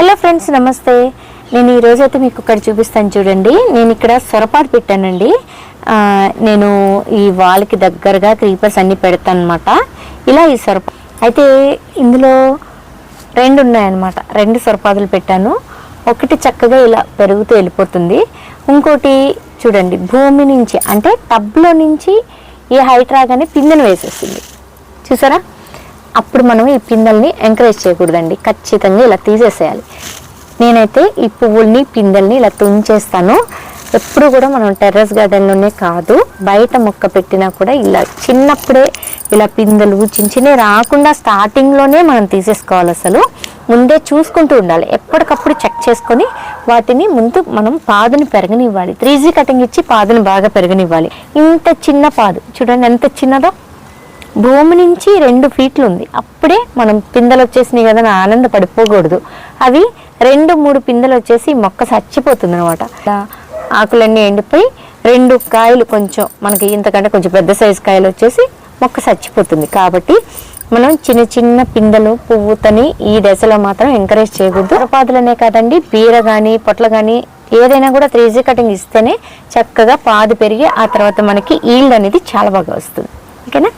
Hello friends నమస్తే. నేను ఈరోజు అయితే మీకు ఇక్కడ చూపిస్తాను చూడండి. నేను ఇక్కడ సొరపాటు పెట్టానండి. నేను ఈ వాల్కి దగ్గరగా క్రీపర్స్ అన్ని పెడతాను అనమాట ఇలా ఈ సొరప అయితే ఇందులో రెండు ఉన్నాయన్నమాట. రెండు సొరపాదులు పెట్టాను. ఒకటి చక్కగా ఇలా పెరుగుతూ వెళ్ళిపోతుంది. ఇంకోటి చూడండి భూమి నుంచి అంటే టబ్లో నుంచి ఈ హైట్ రాగానే పిందెను వేసేస్తుంది. చూసారా? అప్పుడు మనం ఈ పిందెల్ని ఎంకరేజ్ చేయకూడదండి. ఖచ్చితంగా ఇలా తీసేసేయాలి. నేనైతే ఈ పువ్వుల్ని పిందెల్ని ఇలా తుంచేస్తాను. ఎప్పుడు కూడా మనం టెర్రస్ గార్డెన్లోనే కాదు బయట మొక్క పెట్టినా కూడా ఇలా చిన్నప్పుడే ఇలా పిందెలు చిన్న రాకుండా స్టార్టింగ్లోనే మనం తీసేసుకోవాలి అసలు. ముందే చూసుకుంటూ ఉండాలి. ఎప్పటికప్పుడు చెక్ చేసుకొని వాటిని ముందు మనం పాదుని పెరగనివ్వాలి. త్రీ జీ కటింగ్ ఇచ్చి పాదుని బాగా పెరగనివ్వాలి. ఇంత చిన్న పాదు చూడండి ఎంత చిన్నదో. భూమి నుంచి రెండు ఫీట్లు ఉంది. అప్పుడే మనం పిందెలు వచ్చేసినాయి కదా అని ఆనందపడిపోకూడదు అవి రెండు మూడు పిందెలు వచ్చేసి మొక్క చచ్చిపోతుంది అనమాట ఆకులన్నీ ఎండిపోయి రెండు కాయలు కొంచెం మనకి ఇంతకంటే కొంచెం పెద్ద సైజు కాయలు వచ్చేసి మొక్క చచ్చిపోతుంది. కాబట్టి మనం చిన్న చిన్న పిందెలు పువ్వుతని ఈ దశలో మాత్రం ఎంకరేజ్ చేయకూడదు. ఉపాధులనే కాదండి బీర కానీ పొట్ల కానీ ఏదైనా కూడా త్రీ జీ కటింగ్ ఇస్తేనే చక్కగా పాదు పెరిగి ఆ తర్వాత మనకి ఈల్డ్ అనేది చాలా బాగా వస్తుంది. ఓకేనా?